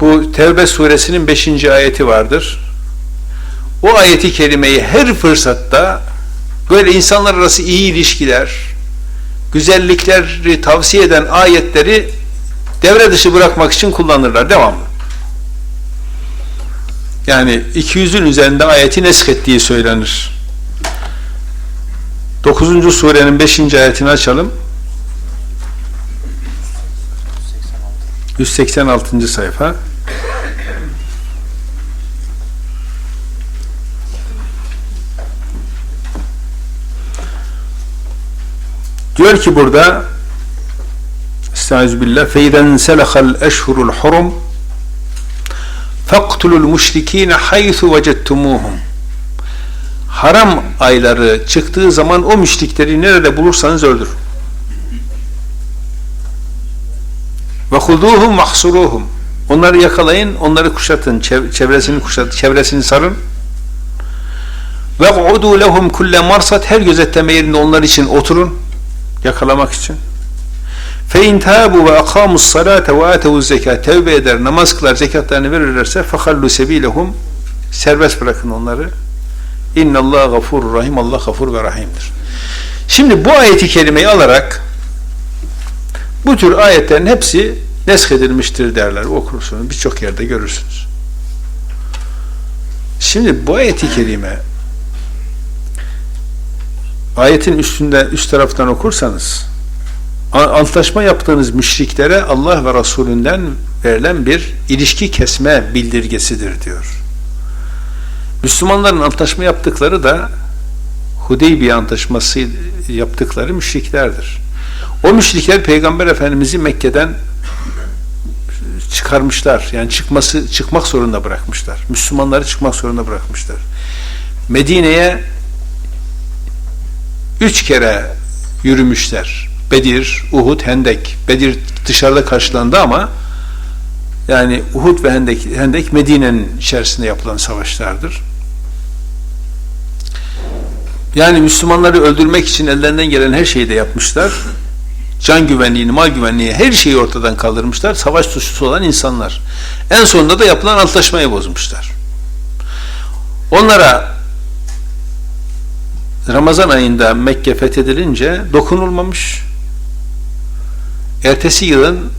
bu Tevbe suresinin 5. ayeti vardır. O ayeti kerimeyi her fırsatta böyle insanlar arası iyi ilişkiler, güzellikleri tavsiye eden ayetleri devre dışı bırakmak için kullanırlar devamlı. Yani 200'ün üzerinde ayeti nesk ettiği söylenir. 9. surenin 5. ayetini açalım. 186. sayfa. Diyor ki burada Estağfirullah feyden selahal eşhurul hurum faktulul müşrikine haythu vecettumuhum haram ayları çıktığı zaman o müşrikleri nerede bulursanız öldürün. Ve huduhum mahsuruhum. Onları yakalayın, onları kuşatın, çev- çevresini kuşatın, çevresini sarın. Ve udu lehum kulle marsat her gözetleme yerinde onlar için oturun yakalamak için. Fe in tabu ve aqamus salate ve atevuz zekat tevbe eder, namaz kılar, zekatlarını verirlerse fehallu sebilehum serbest bırakın onları. İnna Allah gafurur rahim. Allah gafur ve rahimdir. Şimdi bu ayeti kerimeyi alarak bu tür ayetlerin hepsi nesk edilmiştir derler. Okursunuz. Birçok yerde görürsünüz. Şimdi bu ayeti kerime ayetin üstünde üst taraftan okursanız antlaşma yaptığınız müşriklere Allah ve Resulünden verilen bir ilişki kesme bildirgesidir diyor. Müslümanların antlaşma yaptıkları da Hudeybiye antlaşması yaptıkları müşriklerdir. O müşrikler Peygamber Efendimiz'i Mekke'den çıkarmışlar. Yani çıkması çıkmak zorunda bırakmışlar. Müslümanları çıkmak zorunda bırakmışlar. Medine'ye üç kere yürümüşler. Bedir, Uhud, Hendek. Bedir dışarıda karşılandı ama yani Uhud ve Hendek, Hendek Medine'nin içerisinde yapılan savaşlardır. Yani Müslümanları öldürmek için ellerinden gelen her şeyi de yapmışlar. Can güvenliğini, mal güvenliği her şeyi ortadan kaldırmışlar. Savaş suçlusu olan insanlar. En sonunda da yapılan antlaşmayı bozmuşlar. Onlara Ramazan ayında Mekke fethedilince dokunulmamış. Ertesi yılın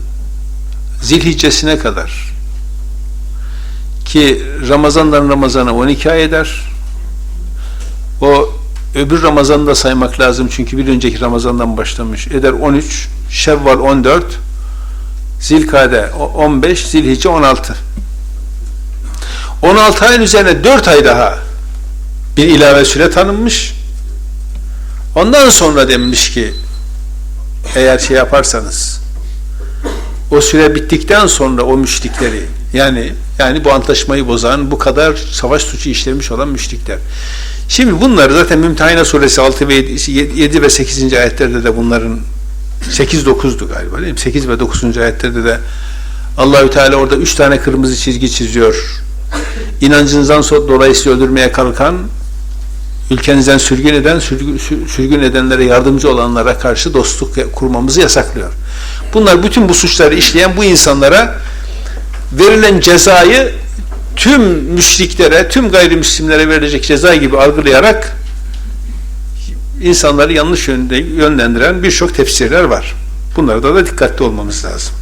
zilhiccesine kadar ki Ramazan'dan Ramazan'a 12 ay eder. O öbür Ramazan'ı da saymak lazım çünkü bir önceki Ramazan'dan başlamış. Eder 13, Şevval 14, Zilkade 15, Zilhicce 16. 16 ayın üzerine 4 ay daha bir ilave süre tanınmış. Ondan sonra demiş ki eğer şey yaparsanız o süre bittikten sonra o müşrikleri yani yani bu antlaşmayı bozan bu kadar savaş suçu işlemiş olan müşrikler. Şimdi bunları zaten Mümtehine suresi 6 ve 7 ve 8. ayetlerde de bunların 8 9'du galiba değil mi? 8 ve 9. ayetlerde de Allahü Teala orada 3 tane kırmızı çizgi çiziyor. İnancınızdan sonra dolayısıyla öldürmeye kalkan ülkenizden sürgün eden, sürgün edenlere yardımcı olanlara karşı dostluk kurmamızı yasaklıyor. Bunlar bütün bu suçları işleyen bu insanlara verilen cezayı tüm müşriklere, tüm gayrimüslimlere verilecek ceza gibi algılayarak insanları yanlış yönde yönlendiren birçok tefsirler var. Bunlara da, da dikkatli olmamız lazım.